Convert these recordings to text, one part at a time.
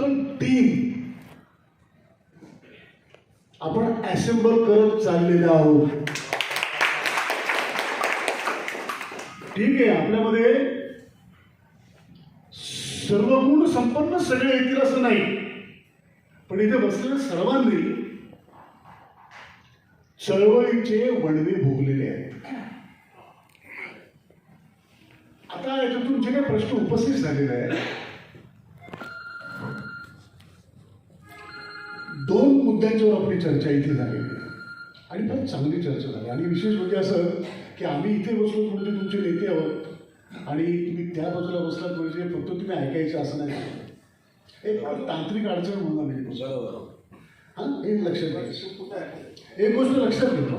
Team आपण assemble करत चाललेलो आहोत. ठीक आहे आपल्यामध्ये सर्व गुण संपन्न सगळे येतील असं नाही. पण इथे बसलेल्या सर्वांनी चळवळीचे वणवे भोगलेले आहेत. आता याच्यातून जे काही प्रश्न उपस्थित झालेले आहेत मुद्द्यांच्यावर आपली चर्चा इथे झालेली आहे आणि फार चांगली चर्चा झाली. आणि विशेष म्हणजे असं की आम्ही इथे बसलो म्हणजे तुमचे नेते आहोत. आणि तुम्ही त्या बाजूला बसलात म्हणजे फक्त तुम्ही ऐकायचं असं नाही. एक तांत्रिक अडचण म्हणून आम्ही बसलो. हां? हे लक्षात घ्यायचं एक गोष्ट लक्षात घेतो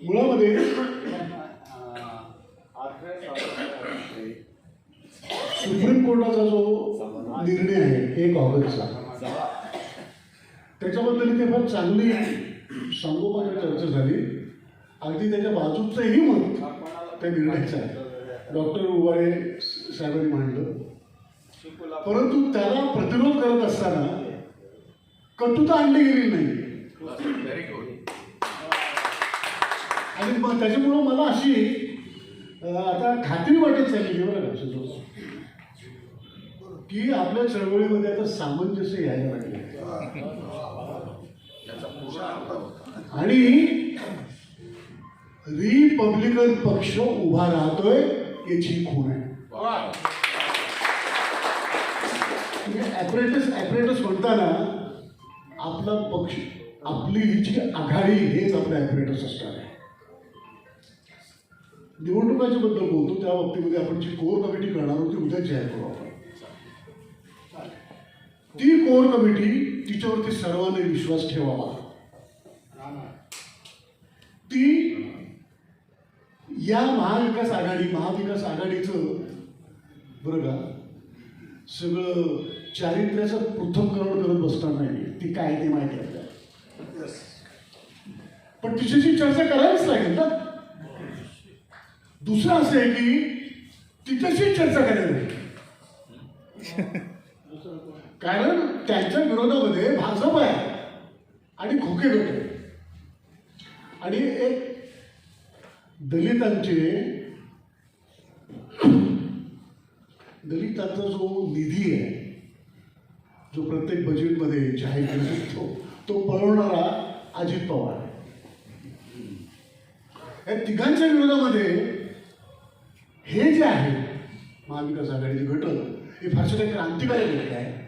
मुळामध्ये सुप्रीम कोर्टाचा जो निर्णय आहे एक ऑगस्टचा त्याच्याबद्दल इथे फार चांगली सांगोपांग चर्चा झाली? अगदी त्याच्या बाजूचंही मत त्या निर्णयाचं आहे. डॉक्टर उबाळे साहेबांनी मांडलं. परंतु त्याला प्रतिरोध करत असताना कटुता आणली गेली नाही. आणि मग त्याच्यामुळं मला अशी आता खात्री वाटत चालली बरं की आपल्या चळवळीमध्ये आता सामंजस्य यायला लागले. आणि रिपब्लिकन पक्ष उभा राहतोय याची खूण आहे. ॲपरेटस ॲपरेटस म्हणताना आपला पक्ष आपली जी आघाडी हेच आपलं ॲपरेटस असणार आहे. निवडणुकाच्या बद्दल बोलतो त्या बाबतीमध्ये आपण जी कोर कमिटी करणार होती उद्या जाहीर करू आपण. ती कोर कमिटी? तिच्यावरती सर्वांनी विश्वास ठेवावा. ती या महाविकास आघाडी महाविकास आघाडीचं बरं का सगळं चारित्र्याचं पृथक्करण करत बसणार नाही. ती काय ते माहिती आहे आपल्याला. पण तिच्याशी चर्चा करावीच लागेल ना. दुसरं असं आहे की तिच्याशी चर्चा करायला लागेल. कारण त्यांच्या विरोधामध्ये भाजप आहे आणि खोके गट आहे. आणि एक दलितांचे दलितांचा जो निधी आहे जो प्रत्येक बजेटमध्ये जाहीर केला जातो तो पळवणारा अजित पवार या तिघांच्या विरोधामध्ये हे जे आहे महाविकास आघाडीचे घटक हे फारसे काही क्रांतिकारी घटक आहे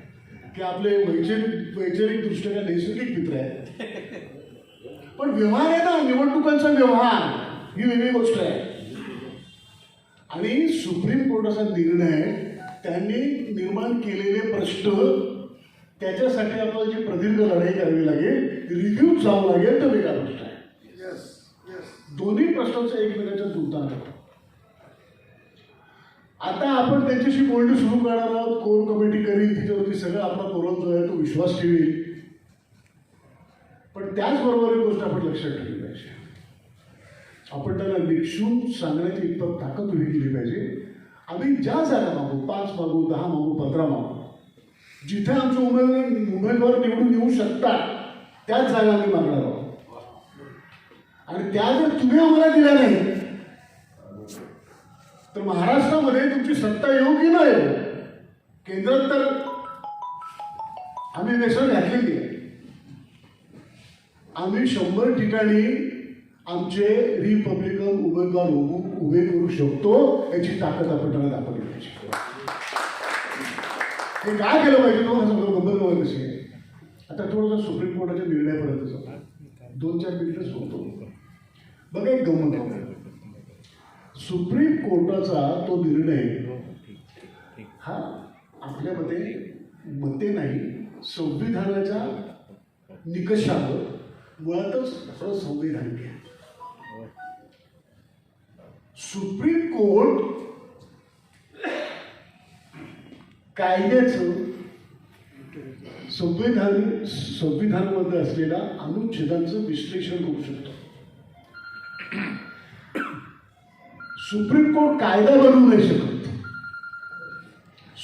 की आपले वैचारिक वैचारिक दृष्ट्या नैसर्गिक मित्र आहेत. पण व्यवहार आहे ना निवडणुकांचा व्यवहार. ही वेगळी गोष्ट आहे. आणि सुप्रीम कोर्टाचा निर्णय त्यांनी निर्माण केलेले प्रश्न त्याच्यासाठी आपल्याला जी प्रदीर्घ लढाई करावी लागेल रिव्ह्यू जावं लागेल तर वेगळा गोष्ट आहे. दोन्ही प्रश्नांचा एकमेकांच्या होता. आता आपण त्यांच्याशी बोलणी सुरू करणार आहोत. कोर कमिटी करील तिच्यावरती सगळं आपला कोरोना जो आहे तो विश्वास ठेवेल. पण त्याचबरोबर एक गोष्ट आपण लक्षात ठेवली पाहिजे. आपण त्याला निक्षून सांगण्याची इतपत ताकद उभी केली पाहिजे. आम्ही ज्या जागा मागू पाच मागू दहा मागू पंधरा मागू जिथे आमचे उमेदवार उमेदवार निवडून येऊ शकतात त्याच जागा आम्ही मागणार आहोत. आणि त्या जर तुम्ही आम्हाला दिल्या नाही तर महाराष्ट्रामध्ये तुमची सत्ता येऊ की नाही. येऊ केंद्रात तर आम्ही वेसळ घातलेली आहे. आम्ही शंभर ठिकाणी आमचे रिपब्लिकन उमेदवार उभे उभे करू शकतो याची ताकद आपण त्यांना दाखवली पाहिजे. हे काय केलं पाहिजे? तुम्हाला सगळं गंभीर गंभीर कशी आहे आता थोडंसं सुप्रीम कोर्टाच्या निर्णयापर्यंत जाऊ. दोन चार मिनिटं सोडतो. बघा एक गंमत आहे. सुप्रीम कोर्टाचा तो निर्णय हा आपल्या मते मते नाही संविधानाच्या निकषावर मुळातच संविधान आहे. सुप्रीम कोर्ट कायद्याचं संविधान संविधानामध्ये असलेल्या अनुच्छेदांचं विश्लेषण करू शकतो. सुप्रीम कोर्ट कायदा बनवू नाही शकत.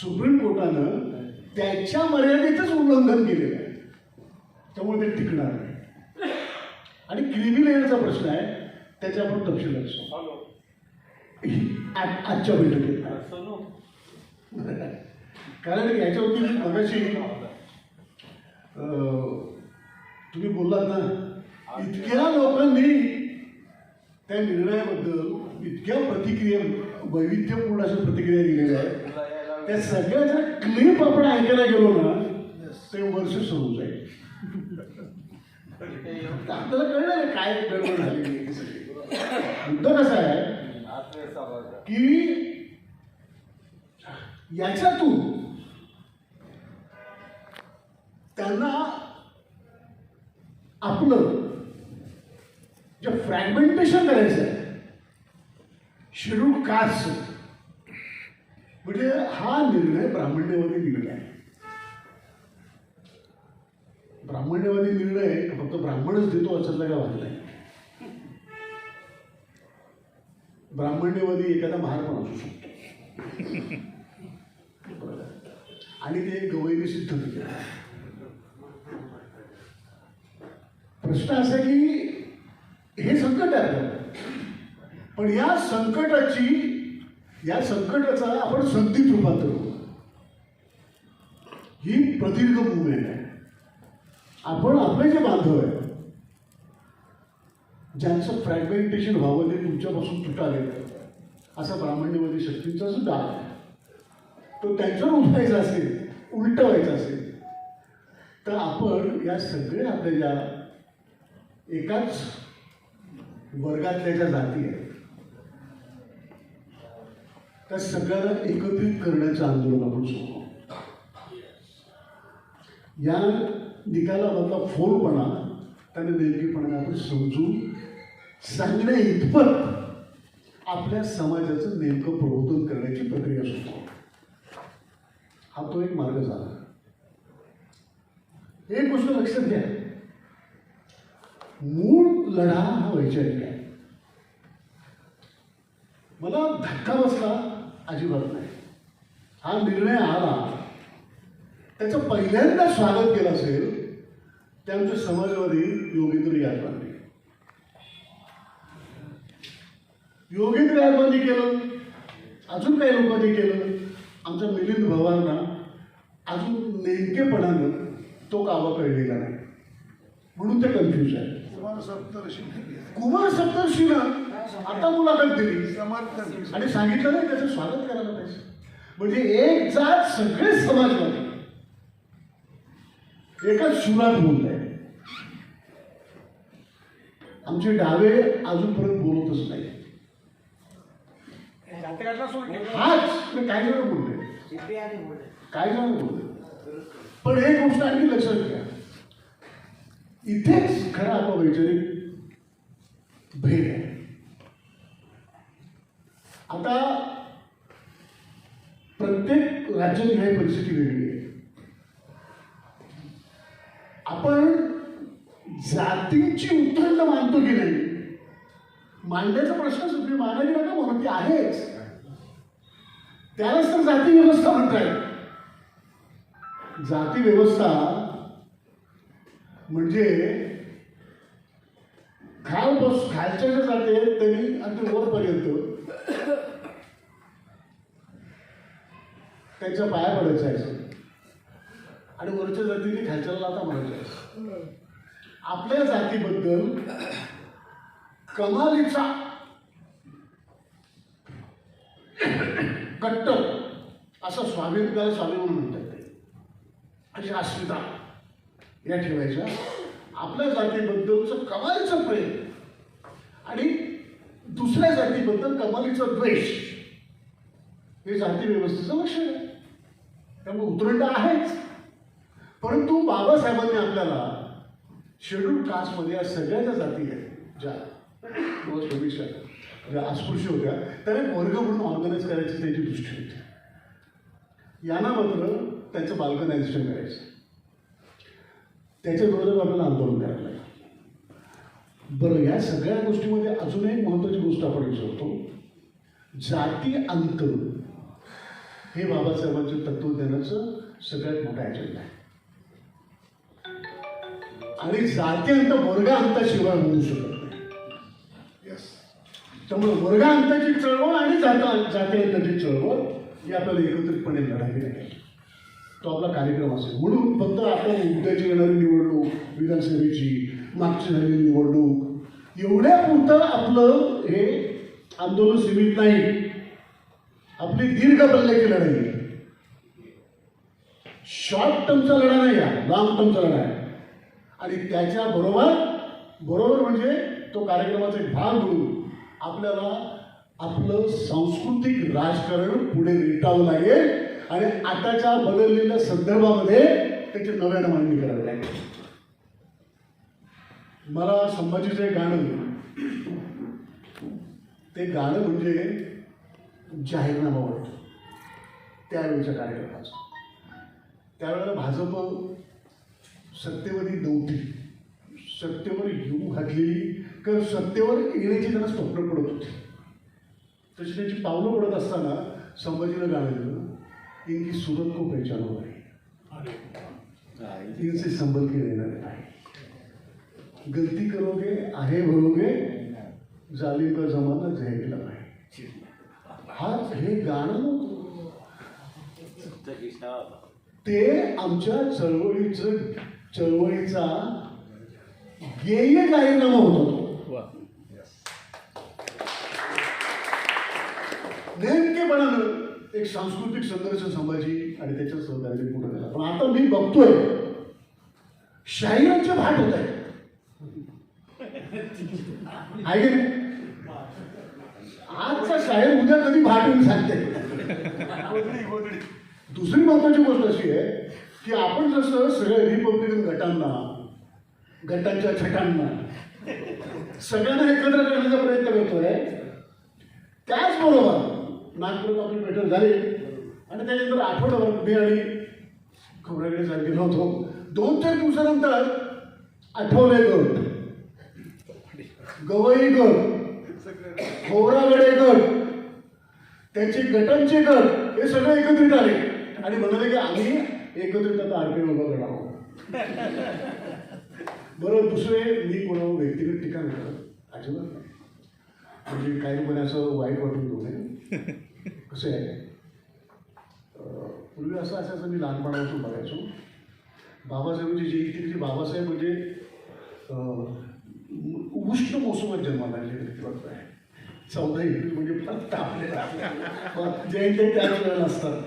सुप्रीम कोर्टानं त्याच्या मर्यादेचंच उल्लंघन केलेलं आहे. त्यामुळे ते टिकणार नाही. आणि क्रिमी लेअरचा प्रश्न आहे त्याचे आपण तपशील आजच्या बैठकीत. कारण याच्यावरती मी मगाशी तुम्ही बोललात ना इतक्या लोकांनी त्या निर्णयाबद्दल इतक्या प्रतिक्रिया वैविध्यपूर्ण अशा प्रतिक्रिया दिलेल्या आहेत. त्या सगळ्याचा क्लिप आपण ऐकायला गेलो ना ते वर्ष सुरू जाईल. आपल्याला कळलं काय गडबड झाली मुद्दा कसा आहे की याच्यातून त्यांना आपलं जे फ्रॅगमेंटेशन करायचं आहे शेड्यूल कास. म्हणजे हा निर्णय ब्राह्मण्यवादी निर्णय आहे. ब्राह्मण्यवादी निर्णय फक्त ब्राह्मणच देतो असं काय वाटत नाही. ब्राह्मण्यवादी एखादा महार पण असू शकतो. आणि ते गवईने सिद्ध केलं प्रश्न असा की हे संकट आहे. पण या संकटाची या संकटाचा आपण संधीत रूपांतर करू ही प्रदीर्घ मुवमेंट आहे. आपण आपले जे बांधव आहे ज्यांचं फ्रॅगमेंटेशन व्हावं ते तुमच्यापासून तुटाले असा ब्राह्मण्यवादी शक्तींचा सुद्धा आहे तो त्यांच्यावर उठायचा असेल उलट व्हायचं असेल तर आपण या सगळ्या आपल्या ज्या एकाच वर्गातल्या ज्या जाती आहेत त्या सगळ्याला एकत्रित करण्याचं आंदोलन आपण सुरू या निकालामधला फोनपणा त्याने नेमकेपणाने आपण समजून सांगण्या इतपत आपल्या समाजाचं नेमकं प्रबोधन करण्याची प्रक्रिया सुरू. हा तो एक मार्ग झाला. एक गोष्ट लक्षात घ्या. मूळ लढा हा वैचारिक आहे. मला धक्का बसला. अजिबात नाही. हा निर्णय आला. त्याचं पहिल्यांदा स्वागत केलं असेल ते आमचे समाजवादी योगेंद्र यादवांनी. योगेंद्र यादवांनी केलं. अजून काही लोकांनी केलं. आमच्या मिलिंद भावांना अजून नेमकेपणानं तो कावा कळलेला नाही. म्हणून ते कन्फ्युज आहे. कुमार सप्तर्षी कुमार सप्तर्षीनं आता मुलाखत दिली. समर्थन आणि सांगितलं नाही त्याचं स्वागत करायला पाहिजे. म्हणजे एक जात सगळे समाजवादी. एकाच सुरात बोललाय आमचे डावे अजूनपर्यंत बोलतच नाही. हाच मी काय जण बोलले. काय जण बोलले. पण एक गोष्ट आणखी लक्षात घ्या. इथेच खरा आपला वैचारिक भेद आहे. आता प्रत्येक राज्याची ह्या परिस्थिती वेगळी आहे. आपण जातींची उत्रंड मानतो की नाही? मांडण्याचा प्रश्न सुद्धा मानायला नका म्हणून ती आहेच. त्यालाच तर जाती व्यवस्था म्हणताय. जाती व्यवस्था म्हणजे खाल बस खालच्या ज्या जाते त्यांनी अगदी वरपर्यंत त्यांच्या पाया पडायचं आहे आणि वरच्या जातीने खालच्याला लाता म्हणायच्या आपल्या जातीबद्दल कमालीचा कट्टर असं स्वामी स्वाभिमान स्वामी म्हणून म्हणतात ते. अशी अस्मिता या ठेवायच्या. आपल्या जातीबद्दलचं कमालीचं प्रेम आणि दुसऱ्या जातीबद्दल कमालीचं द्वेष. हे जाती व्यवस्थेचं लक्षण आहे. त्यामुळे उतरंड आहेच. परंतु बाबासाहेबांनी आपल्याला शेड्यूल कास्टमध्ये या सगळ्या ज्या जाती आहेत ज्या ज्या अस्पृश्य होत्या त्याला एक वर्ग म्हणून ऑर्गनाईज करायची त्यांची दृष्टी होती. यांना मात्र त्याचं बाल्कनायझेशन करायचं. त्याच्या विरोधात आपल्याला आंदोलन करायला लागलं. बरं या सगळ्या गोष्टीमध्ये अजून एक महत्त्वाची गोष्ट आपण विचारतो. जाती अंत हे बाबासाहेबांचं तत्वज्ञानाचं सगळ्यात मोठा अजेंडा आहे. आणि जातीअंत वर्गांताशिवाय होऊ शकत नाही. Yes. त्यामुळे वर्गांताची चळवळ आणि जाता जातीअंताची चळवळ ही आपल्याला एकत्रितपणे लढावी लागेल. तो आपला कार्यक्रम असेल. म्हणून फक्त आपण उद्याची येणारी निवडणूक विधानसभेची मागची झालेली निवडणूक एवढ्या पुरतं आपलं हे आंदोलन सीमित नाही. आपली दीर्घ पल्ल्याची लढाई. आहे शॉर्ट टर्मचा लढा नाही आहे लॉंग टर्मचा लढा आहे. आणि त्याच्या बरोबर बरोबर म्हणजे तो कार्यक्रमाचा एक भाग म्हणून आपल्याला आपलं सांस्कृतिक राजकारण पुढे रेटावं लागेल आणि आताच्या बदललेल्या संदर्भामध्ये त्याची नव्यानं मांडणी करावी लागेल. मला संभाजीचं एक गाणं ते गाणं म्हणजे जाहीरनामा वाटतं त्यावेळेच्या कार्यक्रमाचा. त्यावेळेला भाजप सत्तेवरही नव्हती. सत्तेवर येऊ घातलेली किंवा सत्तेवर येण्याची त्यांना स्वप्न पडत होती. तशी त्याची पावलं पडत असताना संभाजीला गाणं दिलं इनकी सूरत को पहचानो आहे इनसे संभल के रहना नाही गलती करोगे आहे भरोगे जाली का जमाना जाहीरला हा हे गाणं नव्हतं. ते आमच्या चळवळीचं चळवळीचा गेय जाहीरनामा होता तो नेमकेपणानं एक सांस्कृतिक संघर्ष संभाजी आणि त्याच्या सहकार्याने पुढे गेला पण आता मी बघतोय शाहिरांचे भाट होत आहे? आजचा शाहीर उद्या कधी भाटून सांगते. दुसरी महत्वाची गोष्ट अशी आहे की आपण जसं सगळ्या रिपब्लिकन गटांना गटांच्या छटांना सगळ्यांना एकत्र करण्याचा प्रयत्न करतोय त्याचबरोबर नागपूरात आपली बैठक झाली आणि त्याच्यानंतर आठवड्याभर मी आणि खबराकडे साहेब होतो. दोन चार दिवसानंतर आठवले गट गवई गट खोबरागडे गट. त्यांचे गटांचे गट हे सगळे एकत्रित आले आणि म्हणाले की आम्ही एकत्रित आता आरपीआय उभं करणार बरं दुसरे मी कोणावर व्यक्तिगत टीका नाही करत. अजिबात नाही. म्हणजे काही पण असं वाईट वाटून घेऊ नये. कसं आहे? पूर्वी असं असायचं मी लहानपणापासून बघायचो. बाबासाहेबांची जयंती म्हणजे बाबासाहेब म्हणजे उष्ण मोसमात जन्माला व्यक्तिमत्व आहे. चौदा एप्रिल म्हणजे फक्त तापलेला जयंत्या त्याच वेळेला असतात.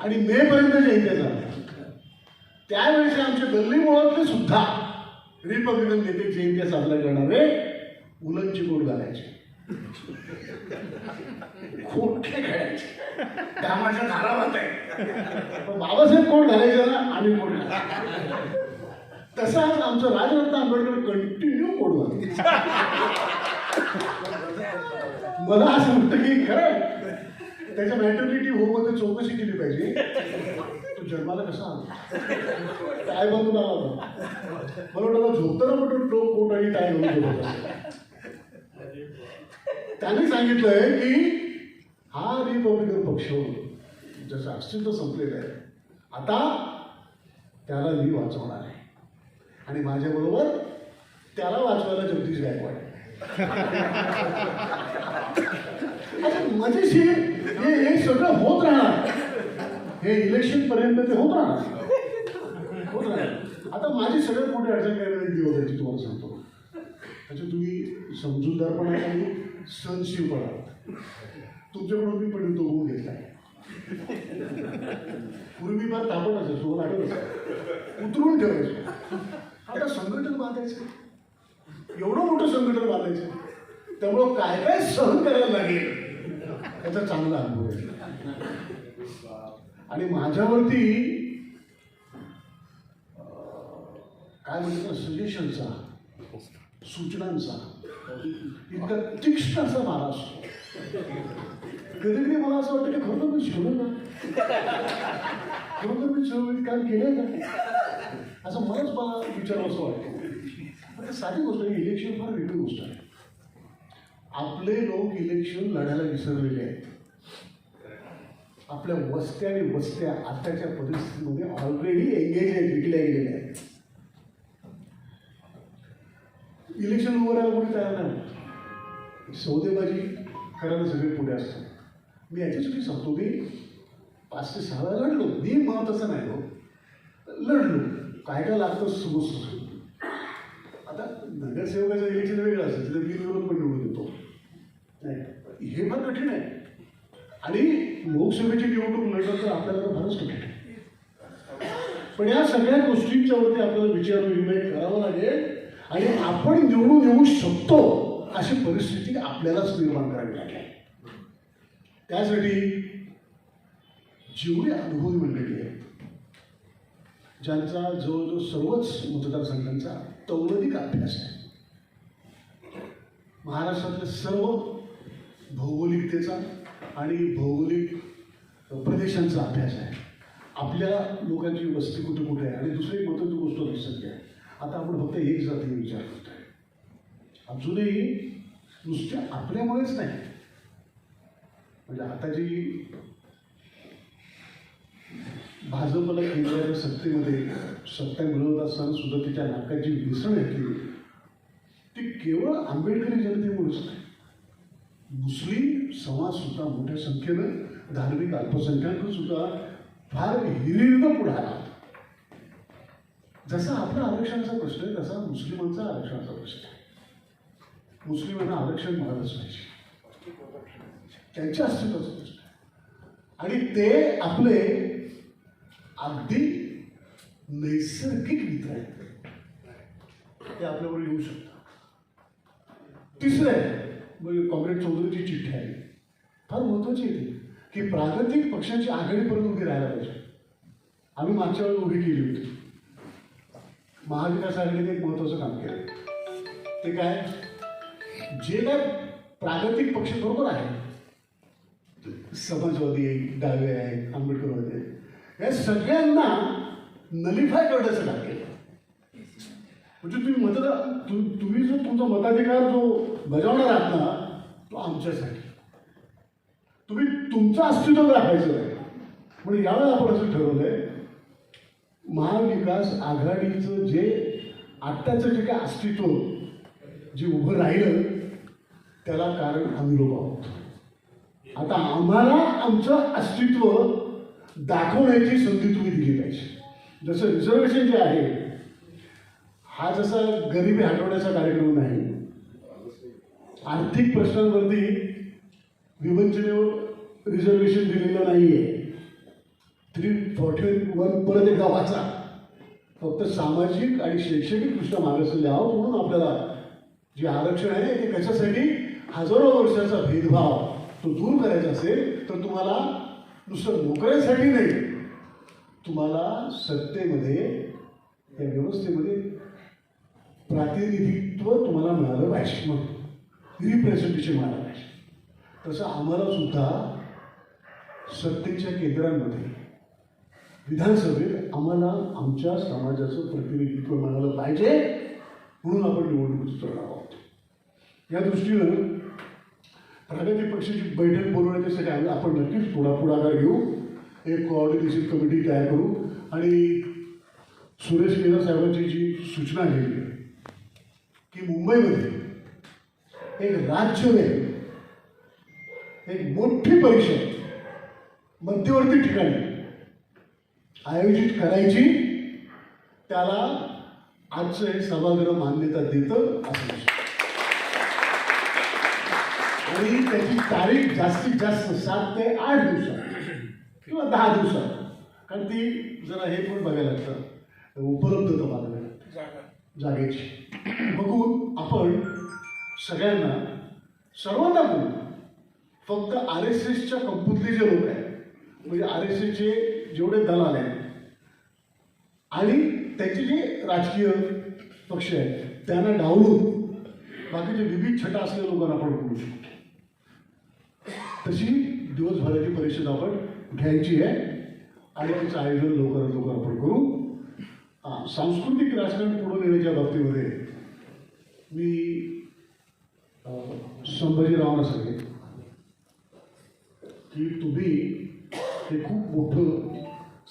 आणि मे पर्यंत जयंत्या झाल्या त्यावेळेस आमच्या गल्ली मुळातले सुद्धा रिपब्लिकन नेते जयंत्या साजरा करणारे मुलांची कोट घालायचे. खोटे खेळायचे. कामाच्या धारावात आहे. पण बाबासाहेब कोट घालायचे ना आम्ही कोण तसं तसाच आमचं राजरत्न आंबेडकर कंटिन्यू कोड घालायचे? मला असं वाटतं की खरं त्याच्या मॅटर्निटी होममध्ये चौकशी केली पाहिजे. तू जन्माला कसा आला? काय बाजूला आला? मला वाटतं झोपताना म्हटलं टोक कोट आणि काय घालून त्याने सांगितलंय की हा रिपब्लिकन पक्ष ज्याचं अस्तित्व संपलेलं आहे आता त्याला मी वाचवणार आहे. आणि माझ्याबरोबर त्याला वाचवायला जगदीश गायकवाड आहे. मजेशीर हे हे सगळं होत राहणार. हे इलेक्शन पर्यंत ते होत राहणार. होत राहणार. आता माझी सगळ्यात मोठी अडचण काय वेळेला दिवस तुम्हाला सांगतो. त्याच्या तुम्ही समजूतदारपणा आणि सहनशीलपणा. तुमच्याकडून मी पण तो होऊन घेतला. पूर्वी फार तापट असेल सोबत आठवत उतरून ठेवायचो. आता संघटन बांधायचं. एवढं मोठं संघटन बांधायचं. त्यामुळं काय काय सहन करायला लागेल? याचा चांगला अनुभव आहे. आणि माझ्यावरती काय म्हणतात सजेशनचा सूचनांचा इतका तीक्ष्ण असा मारा असतो कधी कधी मला असं वाटतं की खरं मी शिवलं ना. खरोखर मी चळवळीत काम केलं का? असं मलाच मला विचारावं असं वाटतं. आता साधी गोष्ट आहे इलेक्शन फार वेगळी गोष्ट आहे. आपले लोक इलेक्शन लढायला विसरलेले आहेत. आपल्या वस्त्या आणि वस्त्या आताच्या परिस्थितीमध्ये ऑलरेडी एंगेज आहेत विकल्या गेलेल्या आहेत. इलेक्शन उभं राहायला कोणी तयार नाही. सौदेबाजी करायला सगळे पुढे असतात. मी याच्यासाठी सांगतो की पाच ते सहा लढलो. मी महत्वाचं नाही हो. लढलो. काय काय लागतं सुरू सुरू नगरसेवकाचं इलेक्शन वेगळं असतं तिथे बिनविरोध पण निवडून येतो. नाही. हे फार कठीण आहे. आणि लोकसभेची निवडणूक लढणं तर आपल्याला तर फारच कठीण आहे. पण या सगळ्या गोष्टींच्यावरती आपल्याला विचार विनिमय करावा लागेल. आणि आपण निवडून येऊ शकतो अशी परिस्थिती आपल्यालाच निर्माण करावी लागेल. त्यासाठी जेवढी अनुभवी मंडळी आहेत ज्यांचा जवळजवळ सर्वच मतदारसंघांचा तौलदिक अभ्यास आहे महाराष्ट्रातल्या सर्व भौगोलिकतेचा आणि भौगोलिक प्रदेशांचा अभ्यास आहे. आपल्या लोकांची वस्ती कुठे कुठे आहे? आणि दुसरी एक महत्त्वाची गोष्ट लक्षात घ्या. आता आपण फक्त एक जाती विचार करतोय. अजूनही नुसत्या आपल्यामुळेच नाही. म्हणजे आता जी भाजपला केंद्राच्या सत्तेमध्ये सत्ता मिळवत असताना सुद्धा तिच्या नाकाची मिसळ घेतली ती. केवळ आंबेडकरी जनतेमुळेच नाही मुस्लिम समाज सुद्धा मोठ्या संख्येनं धार्मिक अल्पसंख्याक सुद्धा फार हिरिरीनं पुढे आला. जसा आपला आरक्षणाचा प्रश्न आहे तसा मुस्लिमांचा आरक्षणाचा प्रश्न आहे. मुस्लिमांना आरक्षण मिळालंच पाहिजे त्यांच्या अस्तित्वाचा प्रश्न आहे. आणि ते आपले अगदी नैसर्गिक मित्र आहेत. ते आपल्यावर येऊ शकतात. तिसरं आहे म्हणजे कॉम्रेड चौधरीची चिठ्ठी आहे. फार महत्वाची आहे ती की प्रागतिक पक्षांची आघाडीपर्यंत उभी राहायला पाहिजे. आम्ही मागच्या वेळी उभी केली होती. महाविकास आघाडीने एक महत्वाचं काम केलं. ते काय? जे काय प्रागतिक पक्ष बरोबर आहे समाजवादी आहे डावे आहेत आंबेडकरवादी आहेत या सगळ्यांना नलिफाय करण्याचं काम केलं. म्हणजे तुम्ही मतदा तु- तुम्ही जो तुमचा मताधिकार जो बजावणार आहात ना तो आमच्यासाठी. तुम्ही तुमचं अस्तित्व राखायचं आहे म्हणून यावेळेला आपण असं ठरवलंय महाविकास आघाडीचं जे आत्ताचं जे काय अस्तित्व जे उभं राहिलं त्याला कारण आम्ही लोक आहोत. आता आम्हाला आमचं अस्तित्व दाखवण्याची संधी तुम्ही दिली पाहिजे. जसं रिझर्वेशन जे आहे हा जसा गरिबी हटवण्याचा कार्यक्रम नाही आर्थिक प्रश्नांवरती विवंचनेवर रिझर्वेशन दिलेलं नाही आहे थ्री फॉर्टी वन परत एकदा वाचा. फक्त सामाजिक आणि शैक्षणिकदृष्ट्या मागासलेले आहोत म्हणून आपल्याला जे आरक्षण आहे ते कशासाठी हजारो वर्षाचा भेदभाव तो दूर करायचा असेल तर तुम्हाला नुसतं नोकऱ्यांसाठी नाही. तुम्हाला सत्तेमध्ये या व्यवस्थेमध्ये प्रातिनिधित्व तुम्हाला मिळालं पाहिजे. मग रिप्रेझेंटेशन मिळालं पाहिजे. तसं आम्हाला सुद्धा सत्तेच्या केंद्रांमध्ये विधानसभेत आम्हाला आमच्या समाजाचं प्रतिनिधित्व मिळालं पाहिजे म्हणून आपण निवडणूक उतरणार आहोत. या दृष्टीनं प्रगती पक्षाची बैठक बोलवण्याच्यासाठी आम्ही आपण नक्कीच पुढा पुढाकार घेऊ. एक कोऑर्डिनेशन कमिटी तयार करू. आणि सुरेश केदार साहेबांची जी सूचना केली की मुंबईमध्ये एक राज्यव्यापी एक मोठी परिषद मध्यवर्ती ठिकाणी आयोजित करायची त्याला आजचं हे सभागृह मान्यता देतं असं. आणि त्याची तारीख जास्तीत जास्त सात ते आठ दिवसात. किंवा दहा दिवसात. कारण ती जरा हे पण बघायला लागतं. उपलब्धता बघायला लागते जागेची. बघून आपण सगळ्यांना सर्वांना बोलू फक्त आर एस एसच्या कंपनीतले जे लोक आहेत म्हणजे आर एस एसचे जेवढे दलाल आहेत आणि त्याचे जे राजकीय पक्ष आहेत त्यांना डावलून बाकीचे विविध छटा असलेल्या लोकांना आपण बोलू शकतो. तशी दिवसभराची परिषद आपण घ्यायची आहे. आणि त्याचं आयोजन लवकरात लवकर आपण करू. हां सांस्कृतिक राजकारण पुढे नेण्याच्या बाबतीमध्ये मी अं, संभाजीरावांना सांगेन की तुम्ही हे खूप मोठं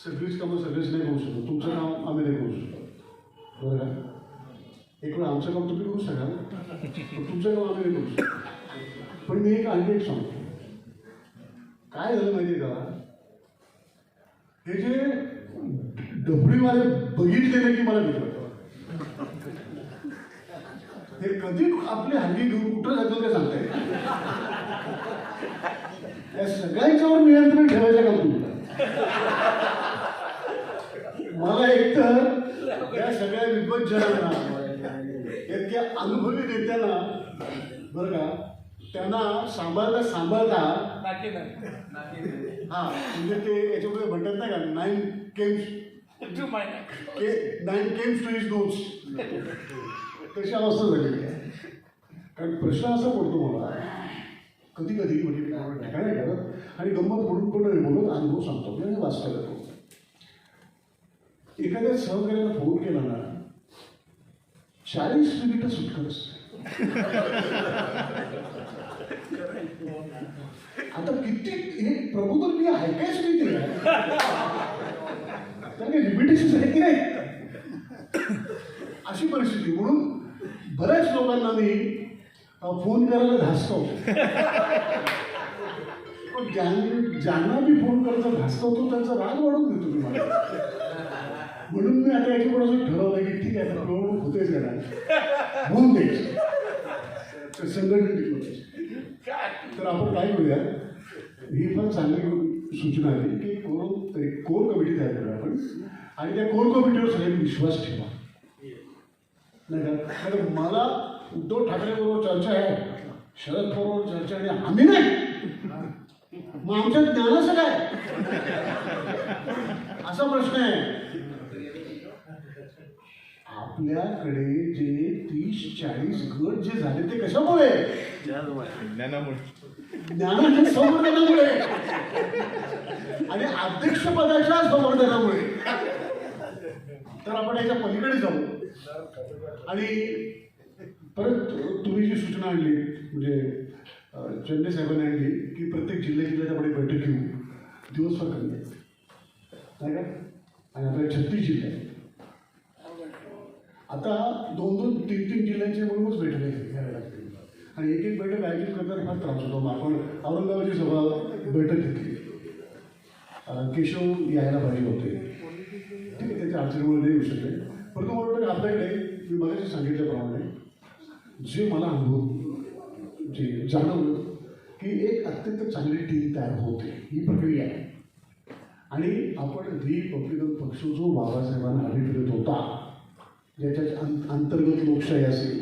सगळीच कामं सगळेच नाही करू शकत. तुमचं काम आम्ही नाही करू शकतो. बरं का? एक वेळ आमचं काम तुम्ही करू शकाल. तुमचं काम आम्ही नाही करू शकतो. पण मी एक आणखी एक सांगतो. काय झालं माहिती का? हे जे डबडीवाले माझे नाही की मला भेटलं हे कधी आपली हल्ली घेऊन कुठं जातो ते सांगताय. या सगळ्यांच्यावर नियंत्रण ठेवायचं का तुम्ही मला एकतर या सगळ्या विपज्जनांना इतक्या अनुभवी देताना बरं का त्यांना सांभाळता सांभाळता हा म्हणजे ते याच्यामध्ये म्हणतात नाही का नाईन केम्स के नाईन केम्स टू इज नोट्स तशी अवस्था झालेली आहे. कारण प्रश्न असा पडतो मला कधी कधी म्हणजे नाही करत आणि गंमत म्हणून पण नाही बोलत अनुभव सांगतो. मी आणि वाचता येतो एखाद्या सहकार्याला फोन केला ना चाळीस मिनिटं सुटकर असते. आता किती हे प्रबोधन मी ऐकायच नाही ते. त्याने लिमिटेशन आहे की नाही? अशी परिस्थिती. म्हणून बऱ्याच लोकांना मी फोन करायला धासतो पण ज्यांना मी फोन करायचा धासतो त्यांचा राग वाढून देतो मी म्हणून मी आता याच्याकडे असं ठरवलं की ठीक आहे तर निवडणूक होतेच येणार होऊन द्यायची तर होते तर आपण काय करूया? ही पण चांगली सूचना आहे की कोर एक कोर कमिटी तयार करा आपण. आणि त्या कोर कमिटीवर सगळ्यांनी विश्वास ठेवा. नाही का? मला उद्धव ठाकरे बरोबर चर्चा आहे. शरद पवार चर्चा आणि आम्ही नाही. मग आमच्या ज्ञानाचं काय? असा प्रश्न आहे. आपल्याकडे जे तीस चाळीस गट जे झाले ते कशामुळे? ज्ञानाच्या संवर्धनामुळे आणि अध्यक्षपदाच्या संवर्धनामुळे. तर आपण याच्या पलीकडे जाऊ. आणि परत तुम्ही जी सूचना आणली म्हणजे चंदे साहेबांनी आणली की प्रत्येक जिल्ह्या जिल्ह्यात आपण बैठक घेऊ. दिवस फार कमी आहेत. नाही का? आणि आपल्या छत्तीस जिल्हे आहेत. आता दोन दोन तीन तीन जिल्ह्यांचे म्हणूनच बैठक घ्यायला लागतील आणि एक एक बैठक आयोजित करताना फार त्रास होतो. मग आपण औरंगाबादची सभा बैठक घेतली. केशव यायला पाहिजे होते. ठीक आहे त्याच्या अडचणीमुळे नाही येऊ शकले. परंतु मला वाटतं आपल्याकडे मी मगाशी सांगितल्याप्रमाणे जे मला अनुभव जे जाणवलं की एक अत्यंत चांगली टीम तयार होते. ही प्रक्रिया आहे. आणि आपण रिपब्लिकन पक्ष जो बाबासाहेबांना अभिप्रेत होता ज्याच्या अंतर्गत लोकशाही असेल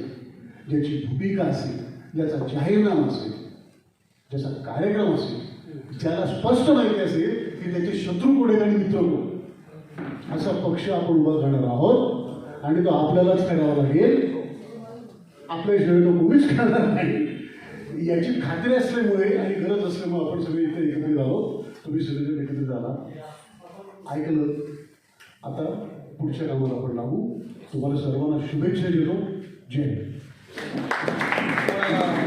ज्याची भूमिका असेल ज्याचा जाहीरनामा असेल ज्याचा कार्यक्रम असेल ज्याला स्पष्ट माहिती असेल की त्याचे शत्रू कोण आणि मित्र कोण असा पक्ष आपण उभा करणार आहोत आणि तो आपल्यालाच करावा लागेल. आपल्याशिवाय तो कोणीच करणार नाही. याची खात्री असल्यामुळे आणि गरज असल्यामुळे आपण सगळे इथे एकत्रित आहोत. तुम्ही सगळेजण एकत्रित झाला. ऐकलं? आता पुढच्या कामाला आपण लागू. तुम्हाला सर्वांना शुभेच्छा देतो. जय